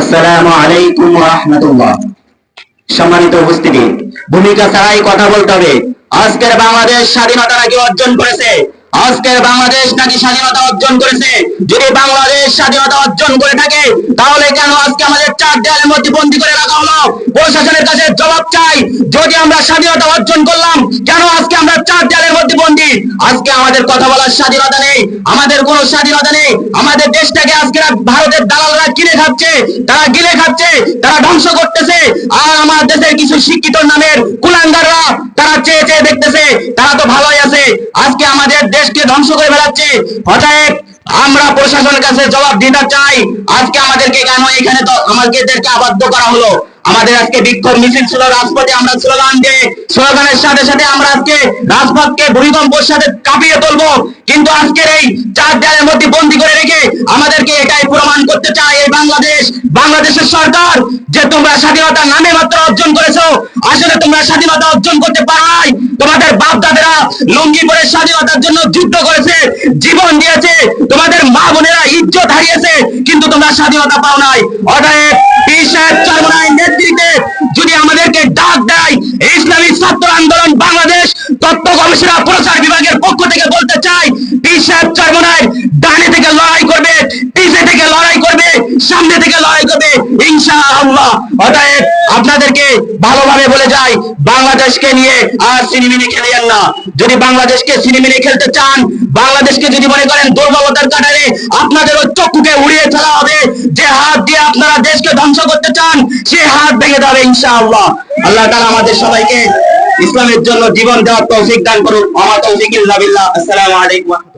আসসালামু আলাইকুম সম্মানিত উপস্থিতি, ভূমিকা ছাড়াই কথা বলতে হবে। আজকের বাংলাদেশ স্বাধীনতা নাকি অর্জন করেছে? আজকের বাংলাদেশ নাকি স্বাধীনতা অর্জন করেছে? যদি বাংলাদেশ স্বাধীনতা অর্জন করে থাকে, তাহলে কেন আজকে আমাদের চার দেয়ালের মধ্যে করে রাখা হলো? প্রশাসনের কাছে জবাব চাই, যদি আমরা স্বাধীনতা অর্জন করলাম, কেন আজকে আমরা চার দেয়ালের মধ্যে বন্দী? আজকে আমাদের কথা বলার স্বাধীনতা নেই, আমাদের কোনো স্বাধীনতা নেই, আমাদের দেশটাকে আজকে ভারতের কিনে খাচ্ছে, তারা গিলে খাচ্ছে, তারা ধ্বংস করতেছে। আর আমার দেশের কিছু শিক্ষিত নামের কুলাঙ্গাররা তারা চেয়ে চেয়ে দেখতেছে, তারা তো ভালোই আছে। আজকে আমাদের দেশকে ধ্বংস করে বেড়াচ্ছে অতএব আমরা প্রশাসনের কাছে জবাব দিতে চাই। আজকে আমাদেরকে কেন এখানে তো আমাদেরকে আবদ্ধ করা হলো? আমাদের আজকে বিক্ষোভ মিছিল ছিল, রাজপথে আমরা স্লোগান দিয়ে স্লোগানের সাথে সাথে আমরা আজকে রাজপথকে ভূমিকম্পের সাথে কাঁপিয়ে তুলবো। কিন্তু আজকের এই চার দেয়ালের মধ্যে বন্দি করে রেখে আমাদেরকে এটাই প্রমাণ করতে চায় এই বাংলাদেশ। বাংলাদেশের সরকার যে তোমরা স্বাধীনতার নামে মাত্র অর্জন করেছ, আসলে তোমরা স্বাধীনতা অর্জন করতে পারো নাই তোমাদের বাপ দাদারা লঙ্গি পরে স্বাধীনতার জন্য যুদ্ধ করেছে, জীবন দিয়েছে, তোমাদের মা বোনেরা ইজ্জত হারিয়েছে, কিন্তু তোমরা স্বাধীনতা পাও নাই। অতএব নেতৃত্বে যদি আমাদেরকে ডাক দেয়, ইসলামী ছাত্র আন্দোলন বাংলাদেশ তত্ত্ব গবেষণা প্রচার লড়াই করবে ইনশাআল্লাহ, অতএব আপনাদেরকে ভালোভাবে বলে যাই, বাংলাদেশকে নিয়ে আর সিনেমিনি খেলিয়েন না। যদি বাংলাদেশকে সিনেমিনি খেলতে চান, বাংলাদেশকে যদি মনে করেন দুর্বলতার কাটারে আপনাদের ওই চক্ষুকে উড়িয়ে ফেলা হবে, যে হাত দিয়ে আপনারা দেশকে ধ্বংস করতে চান, সে হাত ভেঙে দেবে ইনশাআল্লাহ। আল্লাহ তাআলা আমাদের সবাইকে ইসলামের জন্য জীবন দেওয়ার তৌফিক দান করুন। আমার তৌফিক আসসালামু আলাইকুম।